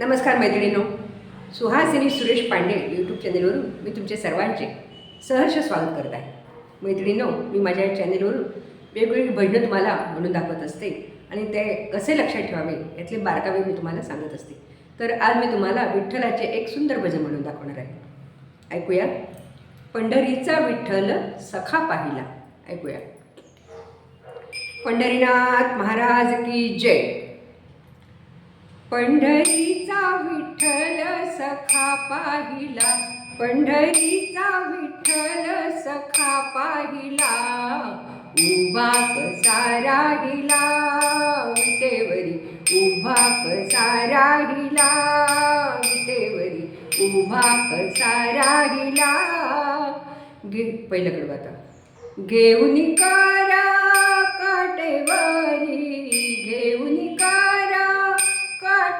नमस्कार मैत्रिणीनो. सुहासिनी सुरेश पांडे यूट्यूब चॅनेलवरून मी तुमचे सर्वांचे सहर्ष स्वागत करत आहे. मैत्रिणीनो मी माझ्या चॅनेलवरून वेगवेगळी भजनं तुम्हाला म्हणून दाखवत असते आणि ते कसे लक्षात ठेवावे यातले बारकावे मी तुम्हाला सांगत असते. तर आज मी तुम्हाला विठ्ठलाचे एक सुंदर भजन म्हणून दाखवणार आहे. ऐकूया? पंढरीचा विठ्ठल सखा पाहिला. ऐकूया? पंढरीनाथ महाराज की जय. पंढरीचा विठ्ठल सखा पाहिला. पंढरीचा विठ्ठल सखा पाहिला. उभा कसा राहिला विटेवरी उभा कसा राहिला विटेवरी उभा कसा राहिला गे पहिल्याकडे आता. घेऊन करा काटेवरी.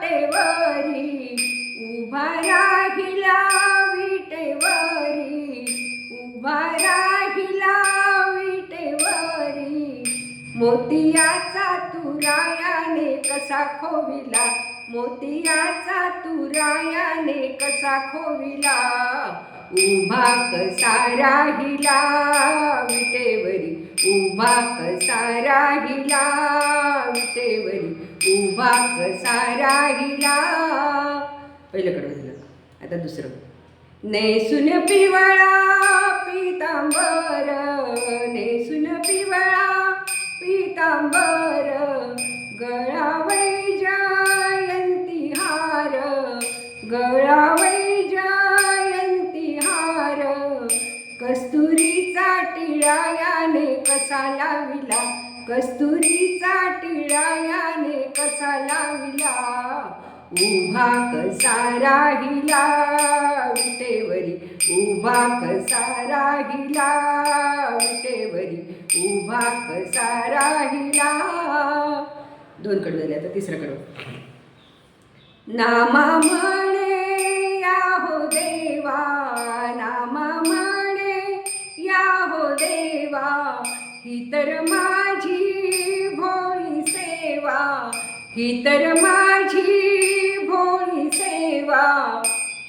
विटेवरी उभा राहिला विटेवरी उभा राहिला विटेवरी. मोतियाचा तुरायाने कसा खोविला? मोतियाचा तुरायाने कसा खोविला? उभा कसा राहिला विटेवरी? उभा कसा राहिला विटेवरी? उभा कसा राहिला पहिलं कडवं झालं आता दुसरं. नेसून पिवळा पितांबर. नेसून पिवळा पितांबर. गळावै जयंती हार. गळावै जयंती हार. कस्तुरीचा टिळा याने कसा लाविला? कस्तुरीचा टिळा याने कसा लाविला? उभा कसा राहिला? विटेवरी उभा कसा राहिला? विटेवरी उभा कसा राहिला? दोन कडं झाले आता तिसरं कडं नामा म्हणे या हो देवा. नामा म्हणे या हो देवा. ही तर माझी भोळी सेवा. ही तर माझी भोळी सेवा.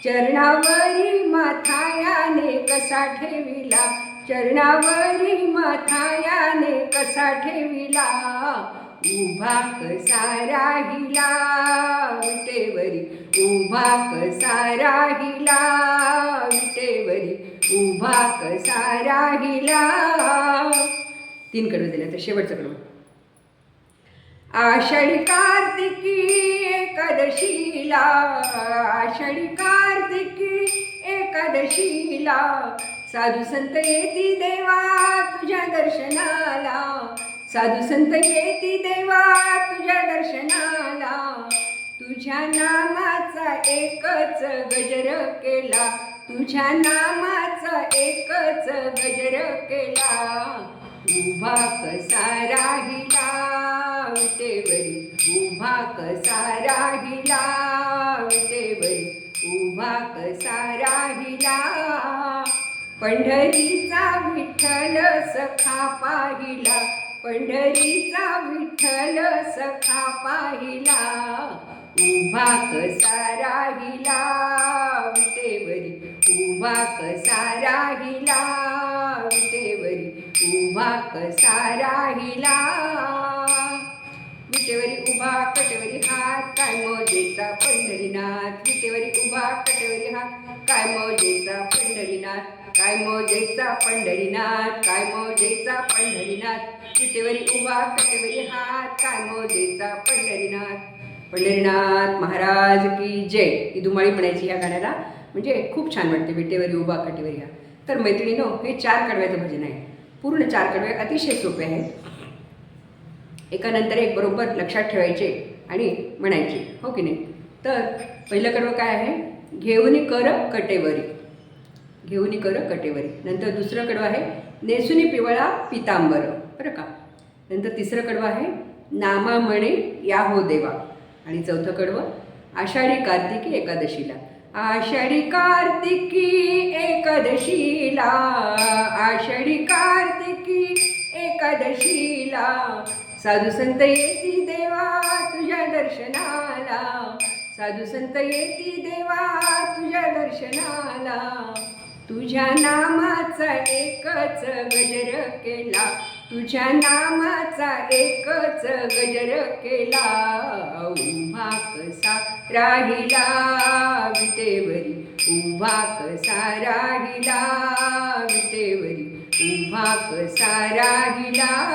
चरणावरी माथायाने कसा ठेविला? चरणावरी माथायाने कसा ठेविला? उभा कसा राहिला? विटेवरी उभा कसा राहिला? विटेवरी उभा कसा राहिला? तीन कडवं दिल्या तर शेवटचं कडवं. आषाढी कार्तिकी एकादशीला आषाढी कार्तिकी एकादशीला. साधू संत येती देवा तुझ्या दर्शनाला. साधू संत येती देवा तुझ्या दर्शनाला. तुझ्या नामाचा एकच गजर केला. तुझ्या नामाचा एकच गजर केला. उभा कसारा कसा राहिला विटेवरी उभा कसा राहिला पंढरीचा विठ्ठल सखा पाहिला पंढरीचा विठ्ठल सखा पाहिला. उभा कसा राहिला विटेवरी उभा कसा राहिला विटेवरी उभा कसा राहिला विटेवरी उभा कटेवरी हात काय मजेचा पंढरीनाथ. विटेवरी उभा कटेवरी हात काय मजेचा पंढरीनाथ. काय मजेचा पंढरीनाथ काय मजेचा पंढरीनाथ. विटेवरी उभा कटेवरी हात काय मजेचा पंढरीनाथ. पंढरीनाथ महाराज की जय ही धुमाळी म्हणायची या गाण्याला. म्हणजे खूप छान वाटते विटेवरी उभा कटेवरी हा. तर मैत्रिणीनो हे चार कडव्याचं भजन आहे. पूर्ण चार कडवे अतिशय सोपे आहेत. एकानंतर एक बरोबर लक्षात ठेवायचे आणि म्हणायचे हो की नाही? तर पहिलं कडवं काय आहे? घेऊनी कर कटेवरी. घेऊनी कर कटेवरी. नंतर दुसरं कडवं आहे नेसुनी पिवळा पितांबर. बरं का? नंतर तिसरं कडवं आहे नामा म्हणे या हो देवा. आणि चौथं कडवं आषाढी कार्तिकी एकादशीला. आषाढी कार्तिकी एकादशीला. आषाढी कार्तिकी एकादशीला. साधू संत येती देवा तुझ्या दर्शनाला. साधू संत येती देवा तुझ्या दर्शनाला. तुझ्या नामाचा एकच गजर केला. तुझ्या नामाचा एकच गजर केला. उभा कसा राहिला विटेवरी. उभा कसा राहिला विटेवरी. उभा कसा राहिला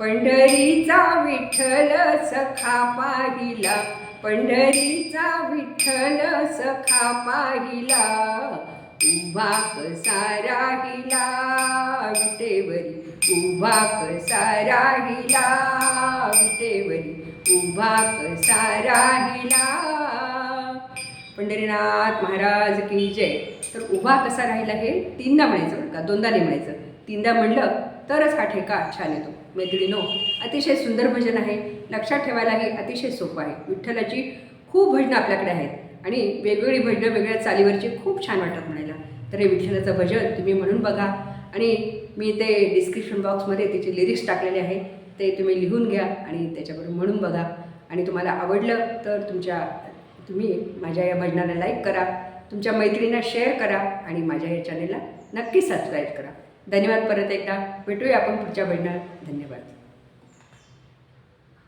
पंढरीचा विठ्ठल सखा पाहिला पंढरीचा विठ्ठल सखा पाहिला उभा कसा राहिला? विटेवरी उभा कसा राहिला? विटेवरी उभा कसा राहिला? पंढरीनाथ महाराज की जय. तर उभा कसा राहिला हे तीनदा म्हणायचं बरं का? दोनदा नाही म्हणायचं. तीनदा म्हणलं तरच हा ठेका छान येतो. मैत्रिणीनो अतिशय सुंदर भजन आहे. लक्षात ठेवायला हे अतिशय सोपं आहे. विठ्ठलाची खूप भजनं आपल्याकडे आहेत आणि वेगवेगळी भजनं वेगळ्या चालीवरची खूप छान वाटतात म्हणायला. तर हे विठ्ठलाचं भजन तुम्ही म्हणून बघा. आणि मी ते डिस्क्रिप्शन बॉक्समध्ये त्याचे लिरिक्स टाकलेले आहे. ते तुम्ही लिहून घ्या आणि त्याच्याबरोबर म्हणून बघा. आणि तुम्हाला आवडलं तर तुमच्या तुम्ही माझ्या या भजनाला लाईक करा. तुमच्या मैत्रिणींना शेअर करा आणि माझ्या या चॅनेलला नक्की सबस्क्राईब करा. धन्यवाद परत एकदा. भेटूया आपण पुढच्या महिन्यात धन्यवाद.